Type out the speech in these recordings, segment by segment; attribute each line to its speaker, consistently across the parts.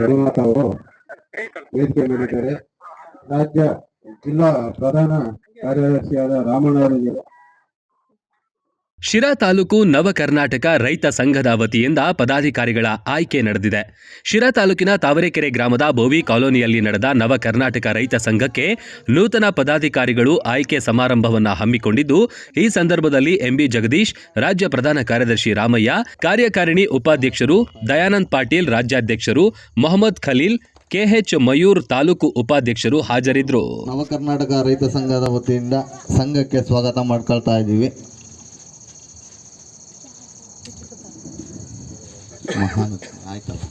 Speaker 1: ರಘುನಾಥ್ ಅವರು ವೇದಿಕೆ ನೀಡಿದ್ದಾರೆ ರಾಜ್ಯ ಜಿಲ್ಲಾ ಪ್ರಧಾನ ಕಾರ್ಯದರ್ಶಿಯಾದ ರಾಮಣ್ಣ ಅವರಿಗೆ
Speaker 2: ಶಿರಾ ತಾಲೂಕು ನವ ಕರ್ನಾಟಕ ರೈತ ಸಂಘದ ವತಿಯಿಂದ ಪದಾಧಿಕಾರಿಗಳ ಆಯ್ಕೆ ನಡೆದಿದೆ. ಶಿರಾ ತಾಲೂಕಿನ ತಾವರೆಕೆರೆ ಗ್ರಾಮದ ಬೋವಿ ಕಾಲೋನಿಯಲ್ಲಿ ನಡೆದ ನವ ಕರ್ನಾಟಕ ರೈತ ಸಂಘಕ್ಕೆ ನೂತನ ಪದಾಧಿಕಾರಿಗಳು ಆಯ್ಕೆ ಸಮಾರಂಭವನ್ನು ಹಮ್ಮಿಕೊಂಡಿದ್ದು, ಈ ಸಂದರ್ಭದಲ್ಲಿ ಎಂಬಿ ಜಗದೀಶ್, ರಾಜ್ಯ ಪ್ರಧಾನ ಕಾರ್ಯದರ್ಶಿ ರಾಮಯ್ಯ, ಕಾರ್ಯಕಾರಿಣಿ ಉಪಾಧ್ಯಕ್ಷರು ದಯಾನಂದ್ ಪಾಟೀಲ್, ರಾಜ್ಯಾಧ್ಯಕ್ಷರು ಮೊಹಮ್ಮದ್ ಖಲೀಲ್, ಕೆಎಚ್ ಮಯೂರ್ ತಾಲೂಕು ಉಪಾಧ್ಯಕ್ಷರು ಹಾಜರಿದ್ದರು
Speaker 3: ನವ ಕರ್ನಾಟಕ ರೈತ ಸಂಘದ ವತಿಯಿಂದ ಸಂಘಕ್ಕೆ ಸ್ವಾಗತ ಮಾಡ್ಕೊಳ್ತಾ ಇದ್ದೀವಿ. ಮಹಾನ್ ಆಯ್ತಲ್ಲ.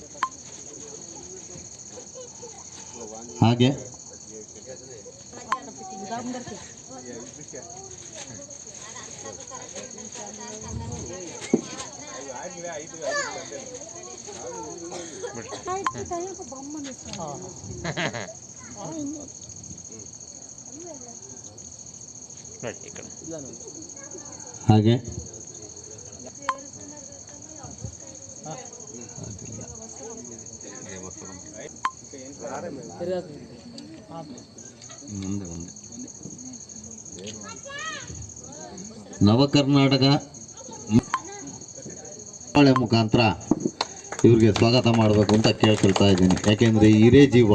Speaker 3: ಹಾಗೆ? ಹಾಗೆ? ಮುಂದೆ ಮುಂದೆ ನವ ಕರ್ನಾಟಕ ಮುಖಾಂತರ ಇವ್ರಿಗೆ ಸ್ವಾಗತ ಮಾಡಬೇಕು ಅಂತ ಕೇಳ್ಕೊಳ್ತಾ ಇದ್ದೀನಿ. ಯಾಕೆಂದ್ರೆ ಹಿರೇ ಜೀವ.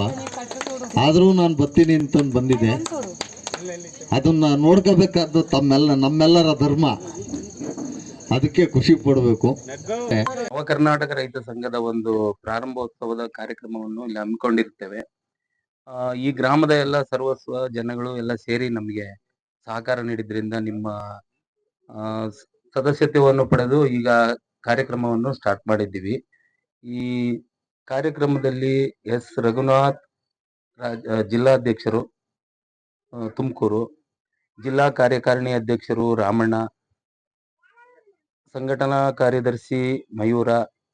Speaker 3: ಆದರೂ ನಾನು ಬರ್ತೀನಿ ಅಂತಂದು ಬಂದಿದ್ದೆ. ಅದನ್ನ ನೋಡ್ಕೋಬೇಕಾದ್ದು ತಮ್ಮೆಲ್ಲ ನಮ್ಮೆಲ್ಲರ ಧರ್ಮ. ಅದಕ್ಕೆ ಖುಷಿ ಪಡಬೇಕು.
Speaker 4: ನವ ಕರ್ನಾಟಕ ರೈತ ಸಂಘದ ಒಂದು ಪ್ರಾರಂಭೋತ್ಸವದ ಕಾರ್ಯಕ್ರಮವನ್ನು ಇಲ್ಲಿ ಹಮ್ಮಿಕೊಂಡಿರ್ತೇವೆ. ಆ, ಈ ಗ್ರಾಮದ ಎಲ್ಲ ಸರ್ವಸ್ವ ಜನಗಳು ಎಲ್ಲ ಸೇರಿ ನಮಗೆ ಸಹಕಾರ ನೀಡಿದ್ರಿಂದ ನಿಮ್ಮ ಸದಸ್ಯತ್ವವನ್ನು ಪಡೆದು ಈಗ ಕಾರ್ಯಕ್ರಮವನ್ನು ಸ್ಟಾರ್ಟ್ ಮಾಡಿದ್ದೀವಿ. ಈ ಕಾರ್ಯಕ್ರಮದಲ್ಲಿ ಎಸ್. ರಘುನಾಥ್ ರಾಜ್- ಜಿಲ್ಲಾಧ್ಯಕ್ಷರು ತುಮಕೂರು ಜಿಲ್ಲಾ ಕಾರ್ಯಕಾರಿಣಿ ಅಧ್ಯಕ್ಷರು ರಾಮಣ್ಣ ಸಂಘಟನಾ ಕಾರ್ಯದರ್ಶಿ ಮಯೂರ,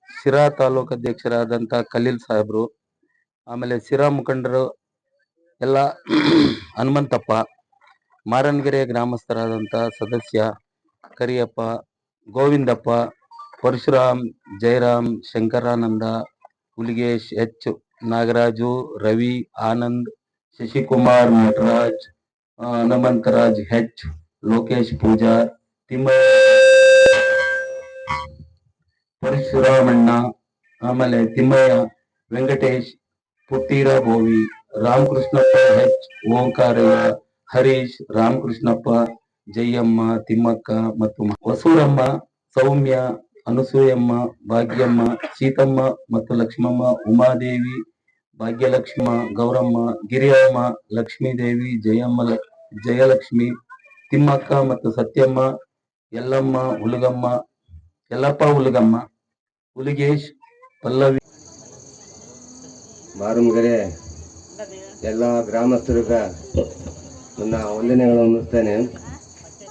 Speaker 4: ಶಿರಾ ತಾಲೂಕು ಅಧ್ಯಕ್ಷರಾದಂತ ಖಲೀಲ್ ಸಾಹೇಬ್ರು, ಆಮೇಲೆ ಶಿರಾ ಮುಖಂಡರು ಎಲ್ಲ ಹನುಮಂತಪ್ಪ, ಮಾರನ್ಗೆರೆ ಗ್ರಾಮಸ್ಥರಾದಂತ ಸದಸ್ಯ ಕರಿಯಪ್ಪ, ಗೋವಿಂದಪ್ಪ, ಪರಶುರಾಮ್ ಜಯರಾಮ್ ಶಂಕರಾನಂದ, ಹುಲಿಗೇಶ್, ಎಚ್ ನಾಗರಾಜು, ರವಿ, ಆನಂದ್, ಶಶಿಕುಮಾರ್ ನಟರಾಜ್ ಹನುಮಂತರಾಜ್ ಹೆಚ್ ಲೋಕೇಶ್ ಪೂಜಾರ್ ತಿಮ್ಮ ಪರಶುರಾಮಣ್ಣ, ಆಮೇಲೆ ತಿಮ್ಮಯ್ಯ, ವೆಂಕಟೇಶ್ ಪುಟ್ಟೀರ ಬೋವಿ ರಾಮಕೃಷ್ಣಪ್ಪ ಹೆಚ್ ಓಂಕಾರಯ್ಯ, ಹರೀಶ್, ರಾಮಕೃಷ್ಣಪ್ಪ, ಜಯಮ್ಮ, ತಿಮ್ಮಕ್ಕ ಮತ್ತು ವಸೂರಮ್ಮ ಸೌಮ್ಯ, ಅನಸೂಯಮ್ಮ, ಭಾಗ್ಯಮ್ಮ, ಸೀತಮ್ಮ ಮತ್ತು ಲಕ್ಷ್ಮಮ್ಮ, ಉಮಾದೇವಿ, ಭಾಗ್ಯಲಕ್ಷ್ಮ, ಗೌರಮ್ಮ, ಗಿರಿಯಮ್ಮ, ಲಕ್ಷ್ಮೀದೇವಿ, ಜಯಮ್ಮ ಜಯಲಕ್ಷ್ಮಿ, ತಿಮ್ಮಕ್ಕ ಮತ್ತು ಸತ್ಯಮ್ಮ, ಯಲ್ಲಮ್ಮ, ಹುಲಗಮ್ಮ, ಯಲ್ಲಪ್ಪ, ಹುಲಗಮ್ಮ. ಹುಲಿಗೇಶ್ ಪಲ್ಲವಿ.
Speaker 5: ಮಾರುಮಗೆರೆ, ಎಲ್ಲ ಗ್ರಾಮಸ್ಥರಿಗ ನನ್ನ ವಂದನೆಗಳನ್ನು ಅನ್ನಿಸ್ತೇನೆ.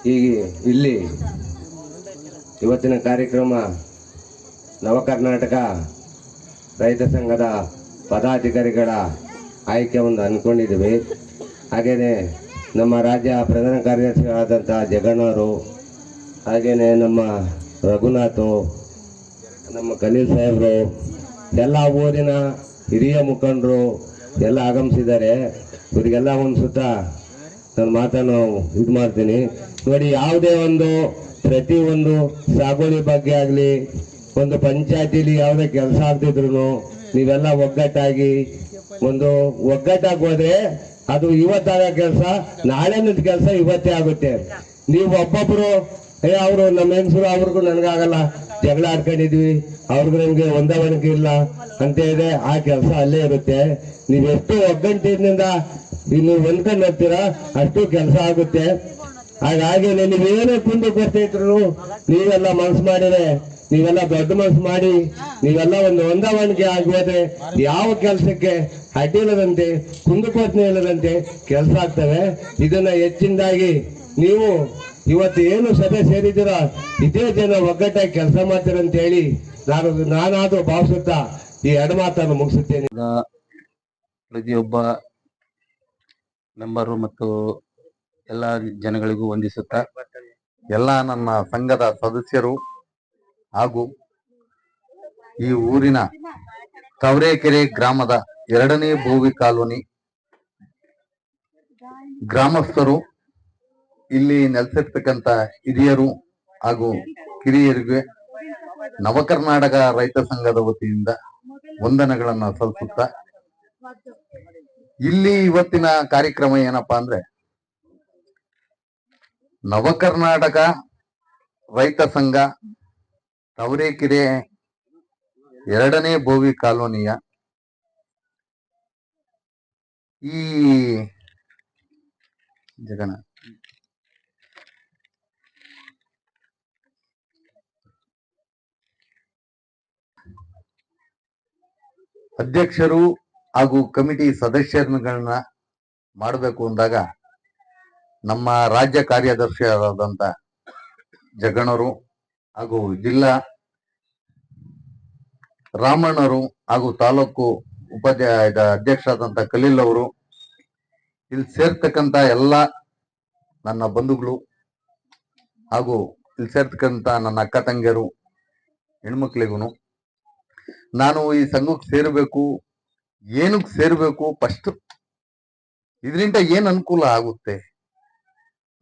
Speaker 5: ಹೀಗೆ ಇಲ್ಲಿ ಇವತ್ತಿನ ಕಾರ್ಯಕ್ರಮ ನವ ಕರ್ನಾಟಕ ರೈತ ಸಂಘದ ಪದಾಧಿಕಾರಿಗಳ ಆಯ್ಕೆ ಒಂದು ಅಂದ್ಕೊಂಡಿದ್ದೀವಿ ಹಾಗೆಯೇ ನಮ್ಮ ರಾಜ್ಯ ಪ್ರಧಾನ ಕಾರ್ಯದರ್ಶಿಗಳಾದಂಥ ಜಗಣ್ಣವರು ಹಾಗೆಯೇ ನಮ್ಮ ರಘುನಾಥು ನಮ್ಮ ಖಲೀಲ್ ಸಾಹೇಬ್ರು, ಎಲ್ಲ ಊರಿನ ಹಿರಿಯ ಮುಖಂಡರು ಎಲ್ಲ ಆಗಮಿಸಿದ್ದಾರೆ. ಇವರಿಗೆಲ್ಲ ಒಂದು ಸುತ್ತ ನನ್ನ ಮಾತನ್ನು ಇದು ಮಾಡ್ತೀನಿ. ನೋಡಿ, ಯಾವುದೇ ಒಂದು ಪ್ರತಿ ಒಂದು ಸಾಗುವಳಿ ಬಗ್ಗೆ ಆಗಲಿ, ಒಂದು ಪಂಚಾಯತಿಲಿ ಯಾವುದೇ ಕೆಲಸ ಆಗ್ತಿದ್ರು ನೀವೆಲ್ಲ ಒಗ್ಗಟ್ಟಾಗಿ ಒಂದು ಒಗ್ಗಟ್ಟಾಗಿ ಹೋದ್ರೆ ಅದು ಇವತ್ತಾಗ ಕೆಲಸ ನಾಳೆ ಕೆಲಸ ಇವತ್ತೇ ಆಗುತ್ತೆ. ನೀವು ಒಬ್ಬೊಬ್ರು, ಏ, ಅವರು ನಮ್ಮ ಹೆಂಗಸರು ಅವ್ರಿಗೂ ನನಗಾಗಲ್ಲ. ಜಗಳ ಆಡ್ಕೊಂಡಿದ್ವಿ. ಅವ್ರಿಗೂ ನಮ್ಗೆ ಹೊಂದಾವಣಿಕೆ ಇಲ್ಲ ಅಂತ ಇದೆ ಆ ಕೆಲಸ ಅಲ್ಲೇ ಇರುತ್ತೆ. ನೀವ್ ಎಷ್ಟು ಒಗ್ಗಂಟಿನಿಂದ ನೀವು ಹೊಂದ್ಕೊಂಡು ಹೋಗ್ತೀರಾ? ಅಷ್ಟು ಕೆಲಸ ಆಗುತ್ತೆ. ಹಾಗಾಗಿ ನೀವೇನೇ ಕುಂದು ಬರ್ತಿದ್ರು ನೀವೆಲ್ಲ ಮನ್ಸು ಮಾಡಿದ್ರೆ, ನೀವೆಲ್ಲ ದೊಡ್ಡ ಮನ್ಸು ಮಾಡಿ, ನೀವೆಲ್ಲ ಒಂದು ಹೊಂದಾವಣಿಕೆ ಆಗೋದ್ರೆ ಯಾವ ಕೆಲಸಕ್ಕೆ ಅಡ್ಡಿಲ್ಲದಂತೆ ಕುಂದು ಕೊಡ್ತೀನಿ ಇಲ್ಲದಂತೆ ಕೆಲಸ ಆಗ್ತವೆ. ಇದನ್ನ ಹೆಚ್ಚಿನದಾಗಿ ನೀವು ಇವತ್ತು ಏನು ಸಭೆ ಸೇರಿದ್ದೀರ? ಇದೇ ಜನ ಒಗ್ಗಟ್ಟಾಗಿ ಕೆಲಸ ಮಾಡ್ತೀರ ಅಂತ ಹೇಳಿ ನಾನು ನಾನಾದ್ರೂ ಭಾವಿಸುತ್ತಾ ಈ ಎರಡು ಮಾತನ್ನು ಮುಗಿಸುತ್ತೇನೆ
Speaker 4: ಪ್ರತಿಯೊಬ್ಬ ಮೆಂಬರು ಮತ್ತು ಎಲ್ಲ ಜನಗಳಿಗೂ ವಂದಿಸುತ್ತಾ,
Speaker 1: ಎಲ್ಲ ನನ್ನ ಸಂಘದ ಸದಸ್ಯರು ಹಾಗೂ ಈ ಊರಿನ ಕವರೇಕೆರೆ ಗ್ರಾಮದ ಎರಡನೇ ಭೂವಿ ಕಾಲೋನಿ ಗ್ರಾಮಸ್ಥರು ಇಲ್ಲಿ ನೆಲೆಸಿರ್ತಕ್ಕಂಥ ಹಿರಿಯರು ಹಾಗೂ ಕಿರಿಯರಿಗೆ ನವಕರ್ನಾಟಕ ರೈತ ಸಂಘದ ವತಿಯಿಂದ ವಂದನೆಗಳನ್ನ ಸಲ್ಲಿಸುತ್ತಾ ಇಲ್ಲಿ ಇವತ್ತಿನ ಕಾರ್ಯಕ್ರಮ ಏನಪ್ಪಾ ಅಂದ್ರೆ ನವಕರ್ನಾಟಕ ರೈತ ಸಂಘ ತವರೇಕೆರೆ ಎರಡನೇ ಬೋವಿ ಕಾಲೋನಿಯ ಈ ಜಗನ ಅಧ್ಯಕ್ಷರು ಹಾಗೂ ಕಮಿಟಿ ಸದಸ್ಯರುಗಳನ್ನ ಮಾಡಬೇಕು ಅಂದಾಗ ನಮ್ಮ ರಾಜ್ಯ ಕಾರ್ಯದರ್ಶಿಯಾದಂತ ಜಗಣರು ಹಾಗೂ ಜಿಲ್ಲಾ ರಾಮಣ್ಣರು ಹಾಗೂ ತಾಲೂಕು ಉಪಾಧ್ಯಾಯ ಅಧ್ಯಕ್ಷರಾದಂಥ ಕಲೀಲ್ ಅವರು, ಇಲ್ಲಿ ಸೇರ್ತಕ್ಕಂತ ಎಲ್ಲ ನನ್ನ ಬಂಧುಗಳು ಹಾಗೂ ಇಲ್ಲಿ ಸೇರ್ತಕ್ಕಂತ ನನ್ನ ಅಕ್ಕ ತಂಗಿಯರು ಹೆಣ್ಮಕ್ಳಿಗೂ ನಾನು ಈ ಸಂಘಕ್ಕೆ ಸೇರಬೇಕು, ಏನಕ್ಕೆ ಸೇರಬೇಕು ಫಸ್ಟ್ ಇದರಿಂದ ಏನು ಅನುಕೂಲ ಆಗುತ್ತೆ?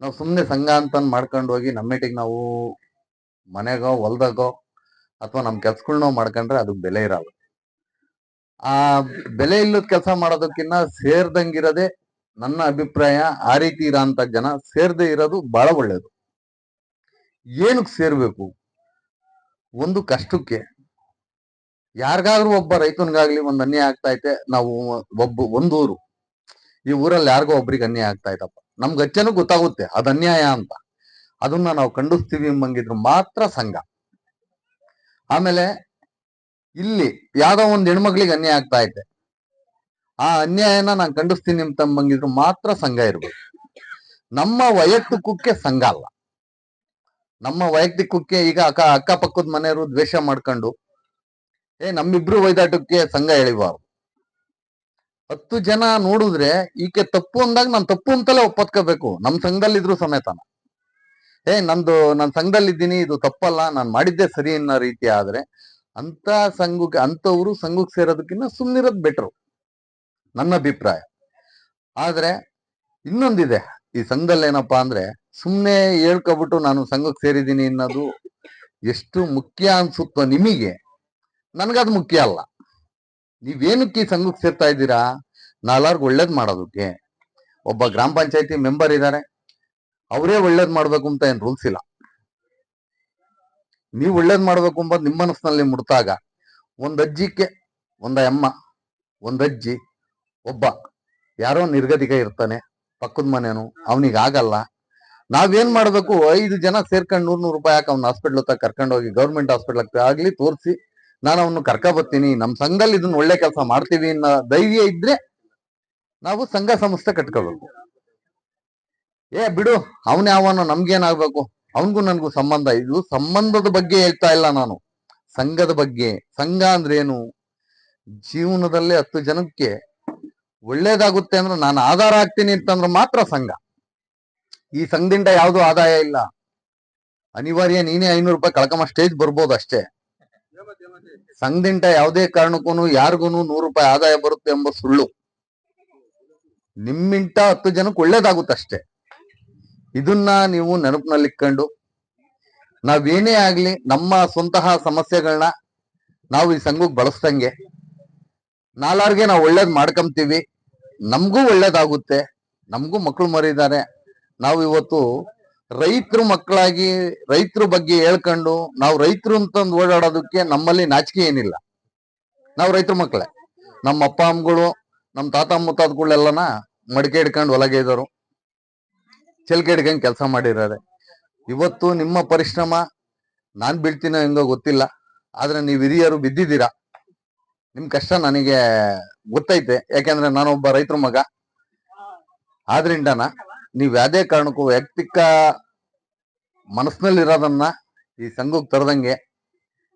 Speaker 1: ನಾವು ಸುಮ್ಮನೆ ಸಂಘ ಅಂತ ಮಾಡ್ಕೊಂಡು ಹೋಗಿ ನಮ್ಮೆಟಿಗೆ ನಾವು ಮನೆಗೋ, ಹೊಲ್ದಾಗೋ ಅಥವಾ ನಮ್ಮ ಕೆಲ್ಸಗಳ್ನೋ ಮಾಡ್ಕೊಂಡ್ರೆ ಅದಕ್ಕೆ ಬೆಲೆ ಇರಲ್ಲ. ಆ ಬೆಲೆ ಇಲ್ಲದ ಕೆಲಸ ಮಾಡೋದಕ್ಕಿಂತ ಸೇರ್ದಂಗಿರೋದೇ ನನ್ನ ಅಭಿಪ್ರಾಯ. ಆ ರೀತಿ ಇರೋಂಥ ಜನ ಸೇರದೇ ಇರೋದು ಬಹಳ ಒಳ್ಳೆಯದು ಏನಕ್ಕೆ ಸೇರಬೇಕು? ಒಂದು ಕಷ್ಟಕ್ಕೆ. ಯಾರಿಗಾದ್ರೂ ಒಬ್ಬ ರೈತನಿಗಾಗ್ಲಿ ಒಂದ್ ಅನ್ಯಾಯ ಆಗ್ತಾ ಐತೆ, ನಾವು ಒಬ್ಬ ಒಂದೂರು ಈ ಊರಲ್ಲಿ ಯಾರಿಗೋ ಒಬ್ರಿಗೆ ಅನ್ಯಾಯ ಆಗ್ತಾ ಐತಪ್ಪ ನಮ್ಗೆ ಅಚ್ಚನೂ ಗೊತ್ತಾಗುತ್ತೆ, ಅದ್ ಅನ್ಯಾಯ ಅಂತ. ಅದನ್ನ ನಾವು ಖಂಡಿಸ್ತೀವಿ ಎಂಬಂಗಿದ್ರು ಮಾತ್ರ ಸಂಘ. ಆಮೇಲೆ ಇಲ್ಲಿ ಯಾವ್ದೋ ಒಂದ್ ಹೆಣ್ಮಕ್ಳಿಗೆ ಅನ್ಯಾಯ ಆಗ್ತಾ ಐತೆ. ಆ ಅನ್ಯಾಯನ ನಾನು ಖಂಡಿಸ್ತೀನಿ ಅಂತಂಬಂಗಿದ್ರು ಮಾತ್ರ ಸಂಘ ಇರ್ಬೇಕು. ನಮ್ಮ ವೈಯಕ್ತಿಕಕ್ಕೆ ಸಂಘ ಅಲ್ಲ. ನಮ್ಮ ವೈಯಕ್ತಿಕಕ್ಕೆ ಈಗ ಅಕ್ಕ, ಅಕ್ಕಪಕ್ಕದ ಮನೆಯವರು ದ್ವೇಷ ಮಾಡ್ಕೊಂಡು ಏ, ನಮ್ಮಿಬ್ರು ವೈದಾಟಕ್ಕೆ ಸಂಘ ಎಳಿಬಾರ್ದು. ಹತ್ತು ಜನ ನೋಡಿದ್ರೆ ಈಕೆ ತಪ್ಪು ಅಂದಾಗ ನಾನು ತಪ್ಪು ಅಂತಲೇ ಒಪ್ಪತ್ಕೋಬೇಕು ನಮ್ ಸಂಘದಲ್ಲಿದ್ರು ಸಮೇತನ. ಏ, ನಂದು, ನಾನ್ ಸಂಘದಲ್ಲಿದ್ದೀನಿ, ಇದು ತಪ್ಪಲ್ಲ, ನಾನ್ ಮಾಡಿದ್ದೆ ಸರಿ ಅನ್ನೋ ರೀತಿ ಆದ್ರೆ ಅಂತ ಸಂಘಕ್ಕೆ ಅಂತವ್ರು ಸಂಘಕ್ಕೆ ಸೇರೋದಕ್ಕಿಂತ ಸುಮ್ನಿರೋದ್ ಬೆಟ್ರು. ನನ್ನ ಅಭಿಪ್ರಾಯ. ಆದ್ರೆ ಇನ್ನೊಂದಿದೆ, ಈ ಸಂಘದಲ್ಲಿ ಏನಪ್ಪಾ ಅಂದ್ರೆ ಸುಮ್ಮನೆ ಹೇಳ್ಕೊಬಿಟ್ಟು ನಾನು ಸಂಘಕ್ಕೆ ಸೇರಿದ್ದೀನಿ ಅನ್ನೋದು ಎಷ್ಟು ಮುಖ್ಯ ಅನ್ಸುತ್ತೋ ನಿಮಗೆ ನನ್ಗದು ಮುಖ್ಯ ಅಲ್ಲ. ನೀವೇನಕ್ಕೆ ಈ ಸಂಘಕ್ಕೆ ಸೇರ್ತಾ ಇದ್ದೀರಾ? ನಾಲ್ಕು ಒಳ್ಳೇದ್ ಮಾಡೋದಕ್ಕೆ. ಒಬ್ಬ ಗ್ರಾಮ ಪಂಚಾಯತಿ ಮೆಂಬರ್ ಇದ್ದಾರೆ ಅವರೇ ಒಳ್ಳೇದ್ ಮಾಡ್ಬೇಕು ಅಂತ ಏನ್ ರೂಲ್ಸ್ ಇಲ್ಲ. ನೀವು ಒಳ್ಳೇದ್ ಮಾಡ್ಬೇಕು ಎಂಬುದು ನಿಮ್ಮ ಮನಸ್ಸಿನಲ್ಲಿ ಮುಡ್ತಾಗ ಒಂದ್ ಅಜ್ಜಿಗೆ ಒಂದ ಅಮ್ಮ, ಒಂದ್ ಅಜ್ಜಿ, ಒಬ್ಬ ಯಾರೋ ನಿರ್ಗತಿಕ ಇರ್ತಾನೆ, ಪಕ್ಕದ ಮನೇನು ಅವನಿಗೆ ಆಗಲ್ಲ. ನಾವೇನ್ ಮಾಡ್ಬೇಕು? ಐದು ಜನ ಸೇರ್ಕೊಂಡು ನೂರ್ ನೂರು ರೂಪಾಯಿ ಹಾಕಿ ಅವ್ನ ಹಾಸ್ಪಿಟ್ಲ್ ಕರ್ಕೊಂಡು ಹೋಗಿ ಗೌರ್ಮೆಂಟ್ ಹಾಸ್ಪಿಟ್ಲ್ ಆಗ್ಲಿ ತೋರಿಸಿ ನಾನು ಅವನು ಕರ್ಕ ಬರ್ತೀನಿ ನಮ್ಮ ಸಂಘದಲ್ಲಿ ಇದನ್ನ ಒಳ್ಳೆ ಕೆಲಸ ಮಾಡ್ತೀವಿ ಅನ್ನೋ ಧೈರ್ಯ ಇದ್ರೆ ನಾವು ಸಂಘ ಸಂಸ್ಥೆ ಕಟ್ಕೋಬೇಕು. ಏ ಬಿಡು, ಅವನ್ ಯಾವನೋ ನಮ್ಗೇನಾಗ್ಬೇಕು ಅವನಿಗೂ ನನಗೂ ಸಂಬಂಧ. ಇದು ಸಂಬಂಧದ ಬಗ್ಗೆ ಹೇಳ್ತಾ ಇಲ್ಲ ನಾನು. ಸಂಘದ ಬಗ್ಗೆ. ಸಂಘ ಅಂದ್ರೆ ಏನು ಜೀವನದಲ್ಲಿ ಹತ್ತು ಜನಕ್ಕೆ ಒಳ್ಳೇದಾಗುತ್ತೆ ಅಂದ್ರೆ ನಾನು ಆಧಾರ ಆಗ್ತೀನಿ ಅಂತಂದ್ರೆ ಮಾತ್ರ ಸಂಘ. ಈ ಸಂಘದಿಂದ ಯಾವ್ದು ಆದಾಯ ಇಲ್ಲ. ಅನಿವಾರ್ಯ ನೀನೇ ಐನೂರು ರೂಪಾಯಿ ಕಳ್ಕೊಂಬ ಸ್ಟೇಜ್ ಬರ್ಬೋದು ಅಷ್ಟೇ. ಸಂಘದಿಂದ ಯಾವುದೇ ಕಾರಣಕ್ಕೂ ಯಾರಿಗೂ ನೂರು ರೂಪಾಯಿ ಆದಾಯ ಬರುತ್ತೆ ಎಂಬ ಸುಳ್ಳು. ನಿಮ್ಮಿಂಟ ಹತ್ತು ಜನಕ್ಕೆ ಒಳ್ಳೇದಾಗುತ್ತಷ್ಟೇ. ಇದನ್ನ ನೀವು ನೆನಪಿನಲ್ಲಿಟ್ಕೊಂಡು ನಾವೇನೇ ಆಗ್ಲಿ ನಮ್ಮ ಸ್ವಂತಹ ಸಮಸ್ಯೆಗಳನ್ನ ನಾವು ಈ ಸಂಘಕ್ಕೆ ಬಳಸ್ದಂಗೆ ನಾಲಾರ್ಗೆ ನಾವು ಒಳ್ಳೇದ್ ಮಾಡ್ಕೊಂತೀವಿ, ನಮಗೂ ಒಳ್ಳೇದಾಗುತ್ತೆ, ನಮಗೂ ಮಕ್ಕಳು ಮರಿದ್ದಾರೆ ನಾವು ಇವತ್ತು ರೈತರು ಮಕ್ಕಳಾಗಿ, ರೈತರ ಬಗ್ಗೆ ಹೇಳ್ಕೊಂಡು ನಾವು ರೈತರು ಅಂತಂದು ಓಡಾಡೋದಕ್ಕೆ ನಮ್ಮಲ್ಲಿ ನಾಚಿಕೆ ಏನಿಲ್ಲ. ನಾವು ರೈತರ ಮಕ್ಕಳೇ. ನಮ್ಮ ಅಪ್ಪ ಅಮ್ಮಗಳು ನಮ್ಮ ತಾತ ಮುತ್ತಾದ್ಗಳೆಲ್ಲನ ಮಡಿಕೆ ಹಿಡ್ಕೊಂಡು ಇದ್ದವರು ಚಿಲ್ಕೆ ಹಿಡ್ಕೊಂಡು ಕೆಲಸ ಮಾಡಿದ್ದಾರೆ ಇವತ್ತು ನಿಮ್ಮ ಪರಿಶ್ರಮ, ನಾನು ಬೀಳ್ತೀನೋ ಹೆಂಗೋ ಗೊತ್ತಿಲ್ಲ. ಆದ್ರೆ ನೀವು ಹಿರಿಯರು ಬಿದ್ದಿದ್ದೀರಾ. ನಿಮ್ಮ ಕಷ್ಟ ನನಗೆ ಗೊತ್ತೈತೆ. ಯಾಕೆಂದ್ರೆ ನಾನೊಬ್ಬ ರೈತರ ಮಗ. ಆದ್ರಿಂದನ ನೀವು ಯಾವುದೇ ಕಾರಣಕ್ಕೂ ವೈಯಕ್ತಿಕ ಮನಸ್ಸಿನಲ್ಲಿರೋದನ್ನ ಈ ಸಂಘಕ್ಕೆ ತರದಂಗೆ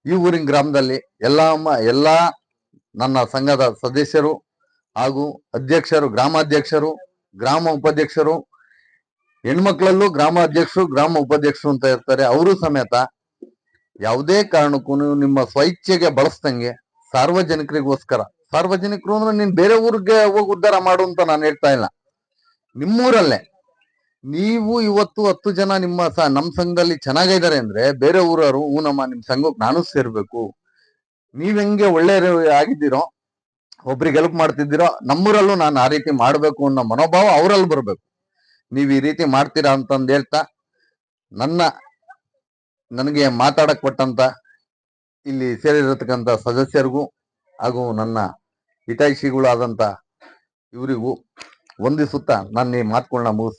Speaker 1: ಈ ಊರಿನ ಗ್ರಾಮದಲ್ಲಿ ಎಲ್ಲ ಎಲ್ಲ ನನ್ನ ಸಂಘದ ಸದಸ್ಯರು ಹಾಗೂ ಅಧ್ಯಕ್ಷರು, ಗ್ರಾಮಾಧ್ಯಕ್ಷರು, ಗ್ರಾಮ ಉಪಾಧ್ಯಕ್ಷರು, ಹೆಣ್ಮಕ್ಳಲ್ಲೂ ಗ್ರಾಮ ಅಧ್ಯಕ್ಷರು ಗ್ರಾಮ ಉಪಾಧ್ಯಕ್ಷರು ಅಂತ ಇರ್ತಾರೆ. ಅವರು ಸಮೇತ ಯಾವುದೇ ಕಾರಣಕ್ಕೂ ನಿಮ್ಮ ಸ್ವಇಚ್ಛೆಗೆ ಬಳಸ್ದಂಗೆ ಸಾರ್ವಜನಿಕರಿಗೋಸ್ಕರ, ಸಾರ್ವಜನಿಕರು ಅಂದ್ರೆ ನೀನ್ ಬೇರೆ ಊರಿಗೆ ಹೋಗಿ ಉದ್ಧಾರ ಮಾಡು ಅಂತ ನಾನು ಹೇಳ್ತಾ ಇಲ್ಲ. ನಿಮ್ಮೂರಲ್ಲೇ ನೀವು ಇವತ್ತು ಹತ್ತು ಜನ ನಿಮ್ಮ ನಮ್ಮ ನಮ್ ಸಂಘದಲ್ಲಿ ಚೆನ್ನಾಗಿದ್ದಾರೆ ಅಂದ್ರೆ ಬೇರೆ ಊರವರು ಹೂ ನಮ್ಮ, ನಿಮ್ ಸಂಘಕ್ಕೆ ನಾನು ಸೇರ್ಬೇಕು. ನೀವ್ ಹೆಂಗೆ ಒಳ್ಳೆ ಆಗಿದ್ದೀರೋ, ಒಬ್ರಿಗೆ ಹೆಲ್ಪ್ ಮಾಡ್ತಿದ್ದೀರೋ, ನಮ್ಮೂರಲ್ಲೂ ನಾನು ಆ ರೀತಿ ಮಾಡ್ಬೇಕು ಅನ್ನೋ ಮನೋಭಾವ ಅವರಲ್ಲಿ ಬರ್ಬೇಕು. ನೀವ್ ಈ ರೀತಿ ಮಾಡ್ತೀರಾ ಅಂತಂದ್ ಹೇಳ್ತಾ, ನನ್ನ, ನನಗೆ ಮಾತಾಡಕ್ ಕೊಟ್ಟಂತ, ಇಲ್ಲಿ ಸೇರಿರತಕ್ಕಂತ ಸದಸ್ಯರಿಗೂ ಹಾಗೂ ನನ್ನ ಹಿತೈಷಿಗಳಾದಂತ ಇವರಿಗೂ ವಂದಿಸುತ್ತಾ ನಾನು ಈ ಮಾತುಗಳನ್ನ ಮುಗಿಸ್